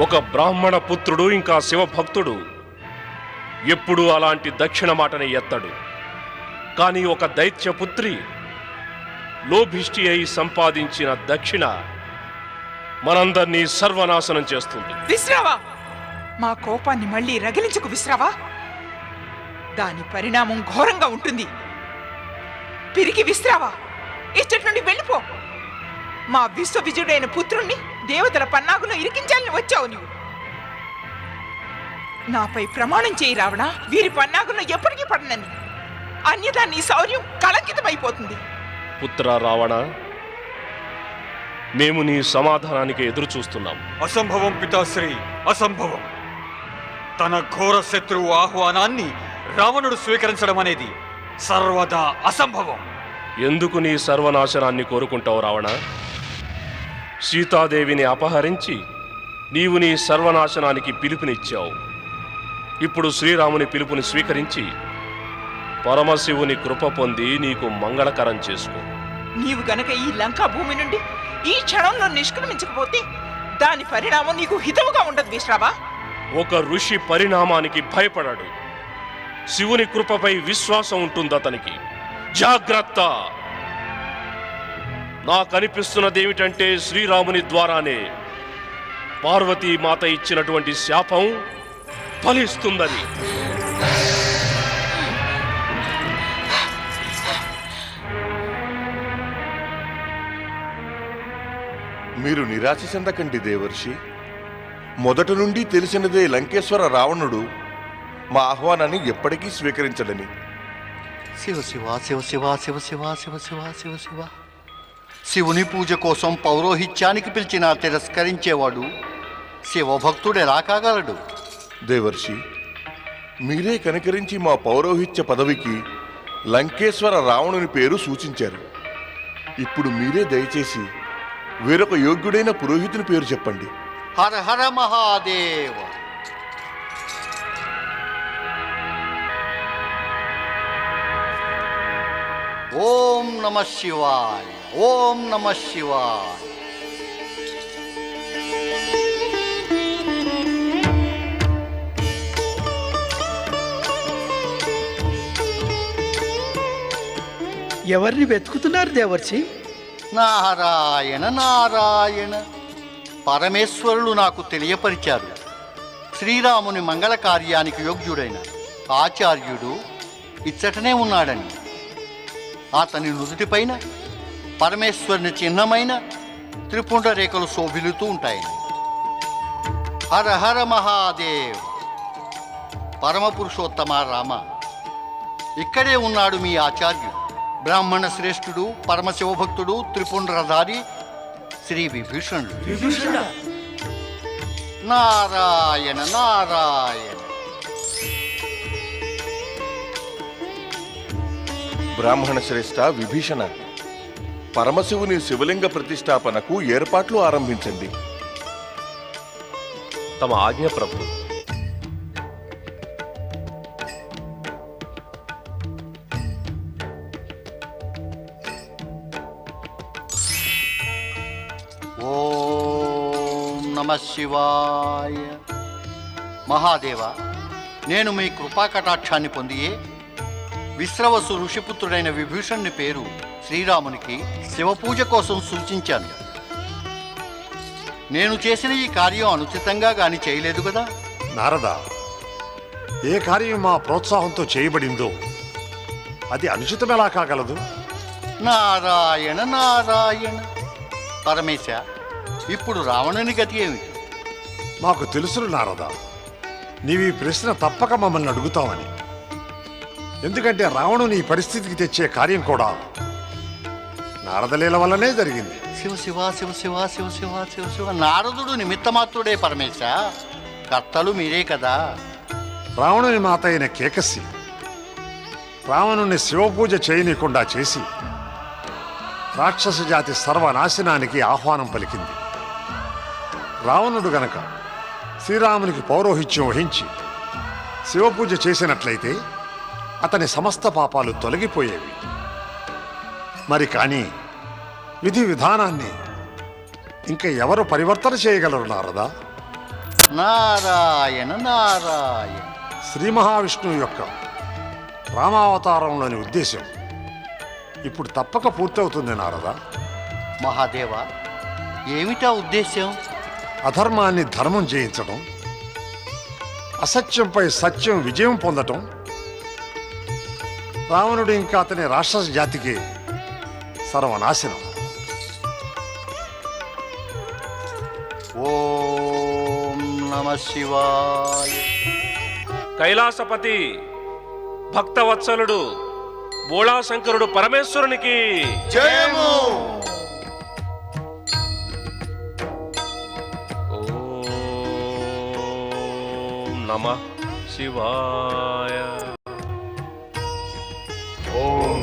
ఒక బ్రాహ్మణ పుత్రుడు ఇంకా శివభక్తుడు ఎప్పుడూ అలాంటి దక్షిణ మాటని ఎత్తడు. కానీ ఒక దైత్య పుత్రి లోభిష్టి అయి సంపాదించిన దక్షిణ మనందరినీ సర్వనాశనం చేస్తుంది. విశ్రావా మా కోపాన్ని మళ్ళీ రగిలించుకు విశ్రావా దాని పరిణామం ఘోరంగా ఉంటుంది. పిరికి విశ్రావా ఇచ్చటి నుండి వెళ్ళిపో. మా విశ్వవిజుడైన పుత్రుణ్ణి దేవతల పన్నాగులో ఇరికించాలని వచ్చావు నువ్వు నాపై ప్రమాణం చేయి రావణ వీరి పన్నాగులో ఎప్పటికీ పడనని. అన్యదా నీ శౌర్యం కళంకితమైపోతుంది. పుత్ర రావణ మేము నీ సమాధానానికి ఎదురు చూస్తున్నాం అసంభవం పితాశ్రీ అసంభవం. తన ఘోర శత్రువు ఆహ్వానాన్ని రావణుడు స్వీకరించడం అనేది సర్వదా అసంభవం. ఎందుకు నీ సర్వనాశనాన్ని కోరుకుంటావు రావణ? సీతాదేవిని అపహరించి నీవు నీ సర్వనాశనానికి పిలుపునిచ్చావు. ఇప్పుడు శ్రీరాముని పిలుపుని స్వీకరించి పరమశివుని కృప పొంది నీకు మంగళకరం చేసుకో. నీవు గనక ఈ లంకా భూమి నుండి ఈ క్షణంలో నిష్క్రమించకపోతే దాని పరిణామం నీకు హితవుగా ఉండదు విశ్రావా? ఒక ఋషి పరిణామానికి భయపడాడు. శివుని కృపపై విశ్వాసం ఉంటుంది అతనికి జాగ్రత్త! నాకు అనిపిస్తున్నది ఏమిటంటే శ్రీరాముని ద్వారానే పార్వతీ మాత ఇచ్చినటువంటి శాపం ఫలిస్తుందని. మీరు నిరాశ చెందకండి దేవర్షి. మొదట నుండి తెలిసినదే లంకేశ్వర రావణుడు మా ఆహ్వానాన్ని ఎప్పటికీ స్వీకరించడని. శివ శివ శివ శివ శివ శివ శివ శివ శివ శివ. శివుని పూజ కోసం పౌరోహిత్యానికి పిలిచిన తిరస్కరించేవాడు శివభక్తుడు ఎలా కాగలడు దేవర్షి మీరే కనికరించి మా పౌరోహిత్య పదవికి లంకేశ్వర రావణుని పేరు సూచించారు. ఇప్పుడు మీరే దయచేసి వేరొక యోగ్యుడైన పురోహితుని పేరు చెప్పండి. హర హర మహాదేవ. ఓం నమ శివాయ. ఓం నమ శివాయ. ఎవరిని వెతుకుతున్నారు దేవర్షి? నారాయణ నారాయణ. పరమేశ్వరులు నాకు తెలియపరిచారు. శ్రీరాముని మంగళ కార్యానికి యోగ్యుడైన ఆచార్యుడు ఇచ్చటనే ఉన్నాడని. అతని నుదుటిపైన పరమేశ్వరుని చిహ్నమైన త్రిపుండ రేఖలు శోభిలుతూ ఉంటాయని హర హర మహాదేవ్. పరమపురుషోత్తమ రామ. ఇక్కడే ఉన్నాడు మీ ఆచార్యుడు. బ్రాహ్మణ శ్రేష్ఠుడు పరమశివభక్తుడు త్రిపుండ్రధారి శ్రీ విభీషణుడు? నారాయణ నారాయణ. బ్రాహ్మణ శ్రేష్ఠ విభీషణ. పరమశివుని శివలింగ ప్రతిష్టాపనకు ఏర్పాట్లు ఆరంభించండి. తమ ఆజ్ఞ ప్రభు ఓం నమ శివాయ. మహాదేవ నేను మీ కృపా కటాక్షాన్ని పొందియే విశ్రవసు ఋషిపుత్రుడైన విభీషణుని పేరు శ్రీరామునికి శివపూజ కోసం సూచించాను. నేను చేసిన ఈ కార్యం అనుచితంగా గాని చేయలేదు కదా? నారద ఏ కార్యం మా ప్రోత్సాహంతో చేయబడిందో అది అనుచితమెలా కాగలదు? నారాయణ నారాయణ. పరమేశ ఇప్పుడు రావణుని గతి ఏమిటి? మాకు తెలుసును నారద నీవు ప్రశ్న తప్పక మమ్మల్ని అడుగుతావని. ఎందుకంటే రావణుని ఈ పరిస్థితికి తెచ్చే కార్యం కూడా నారదలీల వల్లనే జరిగింది. శివ శివ శివ శివ శివ శివ శివ శివ. నారదుడు నిమిత్తమాత్రుడే పరమేశ కర్తలు మీరే కదా. రావణుని మాత అయిన కేకసి రావణుని శివపూజ చేయనీయకుండా చేసి రాక్షస జాతి సర్వనాశనానికి ఆహ్వానం పలికింది. రావణుడు గనక శ్రీరామునికి పౌరోహిత్యం వహించి శివపూజ చేసినట్లయితే అతని సమస్త పాపాలు తొలగిపోయేవి. మరి కానీ విధి విధానాన్ని ఇంకా ఎవరు పరివర్తన చేయగలరు నారదా? నారాయణ నారాయణ. శ్రీ మహావిష్ణువు యొక్క రామావతారంలోని ఉద్దేశం ఇప్పుడు తప్పక పూర్తవుతుంది నారద. మహాదేవ ఏమిటా ఉద్దేశ్యం? అధర్మాన్ని ధర్మం చేయించడం అసత్యంపై సత్యం విజయం పొందటం రావణుడు ఇంకా అతని రాక్షస జాతికి సర్వనాశనం. ఓం నమ శివాయ. కైలాసపతి భక్తవత్సలుడు బోళాశంకరుడు పరమేశ్వరునికి జయము. ఓం నమ శివాయ.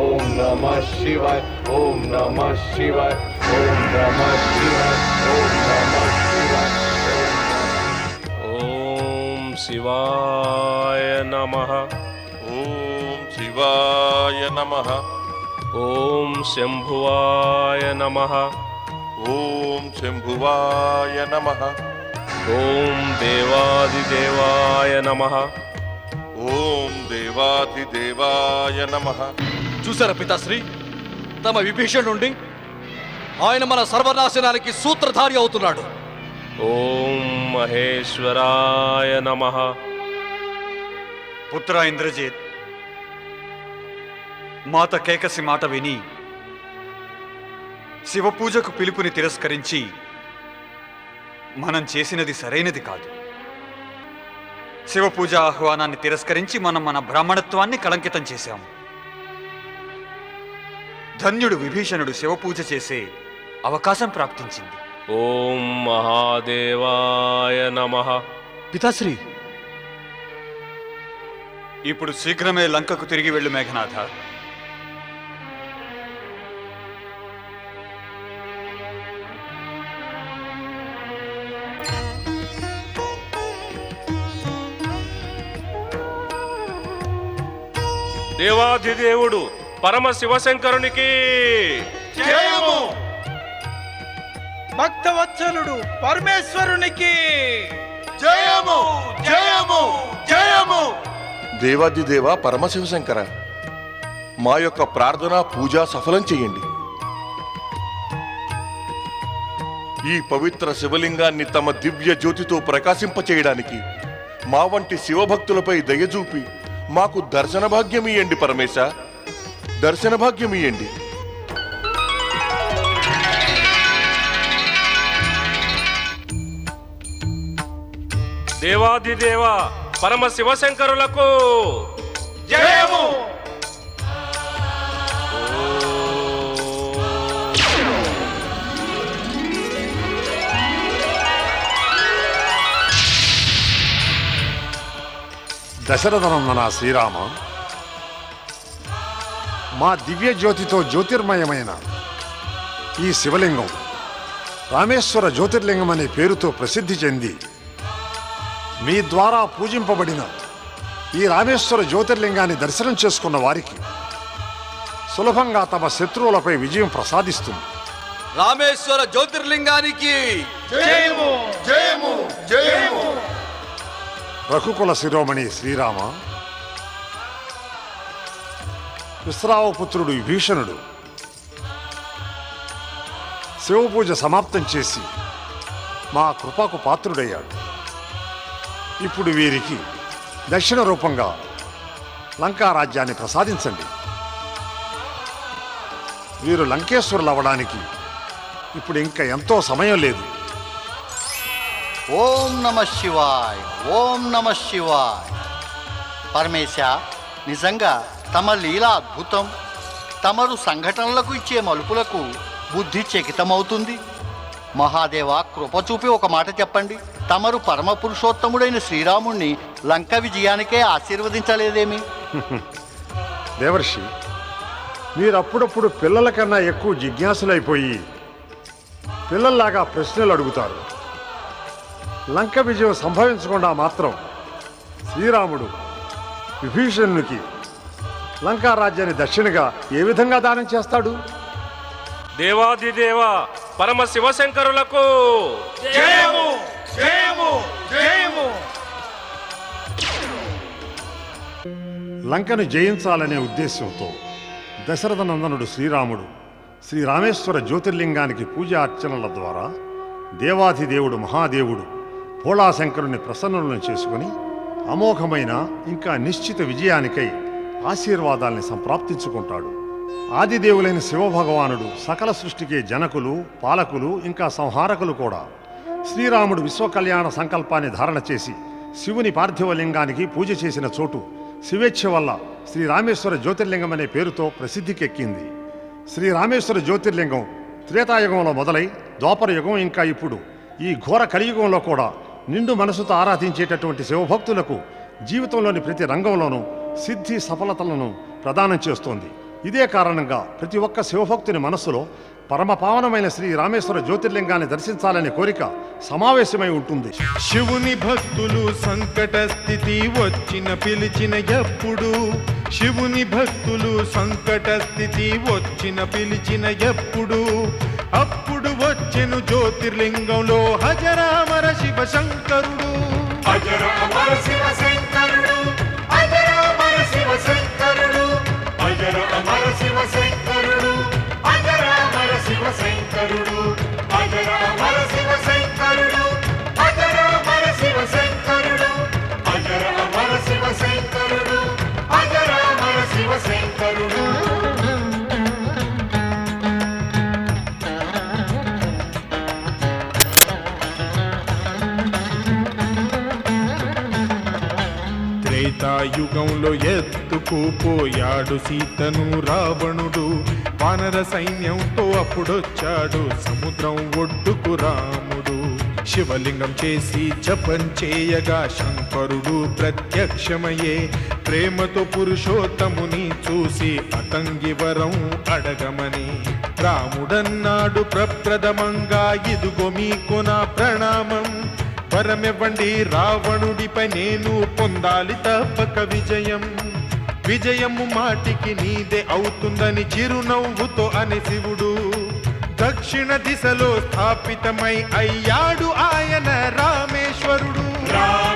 ॐ नमः शिवाय ॐ नमः शिवाय ॐ नमः शिवाय ॐ नमः शिवाय ॐ शिवाय नमः ॐ शिवाय नमः ॐ शम्भुवाय नमः ॐ शम्भुवाय नमः ॐ देवादिदेवाय नमः ॐ देवादिदेवाय नमः చూసారా పితాశ్రీ? తమ విభీషణుండి ఆయన మన సర్వనాశనానికి సూత్రధారి అవుతున్నాడు. ఓం మహేశ్వరాయ నమ. పుత్ర ఇంద్రజిత్ మాత కేకసి మాట విని శివపూజకు పిలుపుని తిరస్కరించి మనం చేసినది సరైనది కాదు. శివపూజ ఆహ్వానాన్ని తిరస్కరించి మనం మన బ్రాహ్మణత్వాన్ని కళంకితం చేశాము. ధన్యుడు విభీషణుడు శివపూజ చేసే అవకాశం ప్రాప్తించింది. ఓం మహాదేవాయ నమ. పితాశ్రీ! ఇప్పుడు శీఘ్రమే లంకకు తిరిగి వెళ్ళు మేఘనాథ. దేవాధిదేవుడు పరమ శివశంకరునికి జయము. భక్తవత్సలుడు పరమేశ్వరునికి జయము జయము జయము. దేవాదిదేవ పరమశివశంకర మా యొక్క ప్రార్థన పూజ సఫలం చేయండి. ఈ పవిత్ర శివలింగాన్ని తమ దివ్య జ్యోతితో ప్రకాశింపచేయడానికి మా వంటి శివభక్తులపై దయచూపి మాకు దర్శన భాగ్యం ఇయ్యండి పరమేశ. దర్శన భాగ్యం ఇయ్యండి. దేవాధిదేవ పరమ శివశంకరులకు జయము! దశరథనందన శ్రీరామ మా దివ్య జ్యోతితో జ్యోతిర్మయమైన ఈ శివలింగం రామేశ్వర జ్యోతిర్లింగం అనే పేరుతో ప్రసిద్ధి చెంది మీ ద్వారా పూజింపబడిన ఈ రామేశ్వర జ్యోతిర్లింగాన్ని దర్శనం చేసుకున్న వారికి సులభంగా తమ శత్రువులపై విజయం ప్రసాదిస్తుంది. రామేశ్వర జ్యోతిర్లింగానికి జయము జయము జయము. రఘుకుల శిరోమణి శ్రీరామ విశ్రావపుత్రుడు విభీషణుడు. శివపూజ సమాప్తం చేసి మా కృపకు పాత్రుడయ్యాడు. ఇప్పుడు వీరికి దక్షిణ రూపంగా లంకా రాజ్యాన్ని ప్రసాదించండి. వీరు లంకేశ్వరులు అవ్వడానికి ఇప్పుడు ఇంకా ఎంతో సమయం లేదు. ఓం నమ శివాయ్ ఓం నమ శివాయ్. పరమేశ నిజంగా తమ లీల అద్భుతం తమరు సంఘటనలకు ఇచ్చే మలుపులకు బుద్ధి చకితమవుతుంది. మహాదేవ కృప చూపి ఒక మాట చెప్పండి. తమరు పరమ పురుషోత్తముడైన శ్రీరాముణ్ణి లంక విజయానికే ఆశీర్వదించలేదేమి? దేవర్షి మీరు అప్పుడప్పుడు పిల్లల కన్నా ఎక్కువ జిజ్ఞాసులైపోయి పిల్లల్లాగా ప్రశ్నలు అడుగుతారు. లంక విజయం సంభవించకుండా మాత్రం శ్రీరాముడు విభీషణునికి లంకా రాజ్యాన్ని దక్షిణగా ఏ విధంగా దానం చేస్తాడు? దేవాదిదేవ పరమ శివశంకరులకు. జయము జయము జయము. లంకను జయించాలనే ఉద్దేశంతో దశరథ నందనుడు శ్రీరాముడు శ్రీ రామేశ్వర జ్యోతిర్లింగానికి పూజ అర్చనల ద్వారా దేవాధిదేవుడు మహాదేవుడు భోళాశంకరుని ప్రసన్నులను చేసుకుని అమోఘమైన ఇంకా నిశ్చిత విజయానికై ఆశీర్వాదాల్ని సంప్రాప్తించుకుంటాడు. ఆదిదేవులైన శివభగవానుడు సకల సృష్టికి జనకులు పాలకులు ఇంకా సంహారకులు కూడా శ్రీరాముడు విశ్వకళ్యాణ సంకల్పాన్ని ధారణ చేసి శివుని పార్థివ లింగానికి పూజ చేసిన చోటు శివేచ్ఛ వల్ల శ్రీరామేశ్వర జ్యోతిర్లింగం అనే పేరుతో ప్రసిద్ధికెక్కింది. శ్రీరామేశ్వర జ్యోతిర్లింగం త్రేతాయుగంలో మొదలై ద్వాపరయుగం ఇంకా ఇప్పుడు ఈ ఘోర కలియుగంలో కూడా నిండు మనసుతో ఆరాధించేటటువంటి శివభక్తులకు జీవితంలోని ప్రతి రంగంలోనూ సిద్ధి సఫలతలను ప్రదానం చేస్తోంది. ఇదే కారణంగా ప్రతి ఒక్క శివభక్తుని మనస్సులో పరమ పావనమైన శ్రీ రామేశ్వర జ్యోతిర్లింగాన్ని దర్శించాలనే కోరిక సమావేశమై ఉంటుంది. శివుని భక్తులు సంకట స్థితి వచ్చిన పిలిచిన ఎప్పుడు? శివుని భక్తులు సంకట స్థితి వచ్చిన పిలిచిన ఎప్పుడు? అప్పుడు వచ్చెను జ్యోతిర్లింగంలో హజరామర శివ శంకరుడు అజరామర శివ శంకరుడు త్రేతాయుగంలో ఎత్తుకుపోయాడు సీతను రావణుడు. వానర సైన్యంతో అప్పుడొచ్చాడు సముద్రం ఒడ్డుకు రాముడు. శివలింగం చేసి జపం చేయగా శంకరుడు ప్రత్యక్షమయ్యే. ప్రేమతో పురుషోత్తముని చూసి అతంగి వరం అడగమని. రాముడన్నాడు ప్రప్రథమంగా ఇదుగో మీకు నా ప్రణామం. వరమివ్వండి రావణుడిపై నేను పొందాలి తప్పక విజయం. విజయము మాటికి నీదే అవుతుందని చిరునవ్వుతో అని శివుడు దక్షిణ దిశలో స్థాపితమై అయ్యాడు ఆయన రామేశ్వరుడు. రా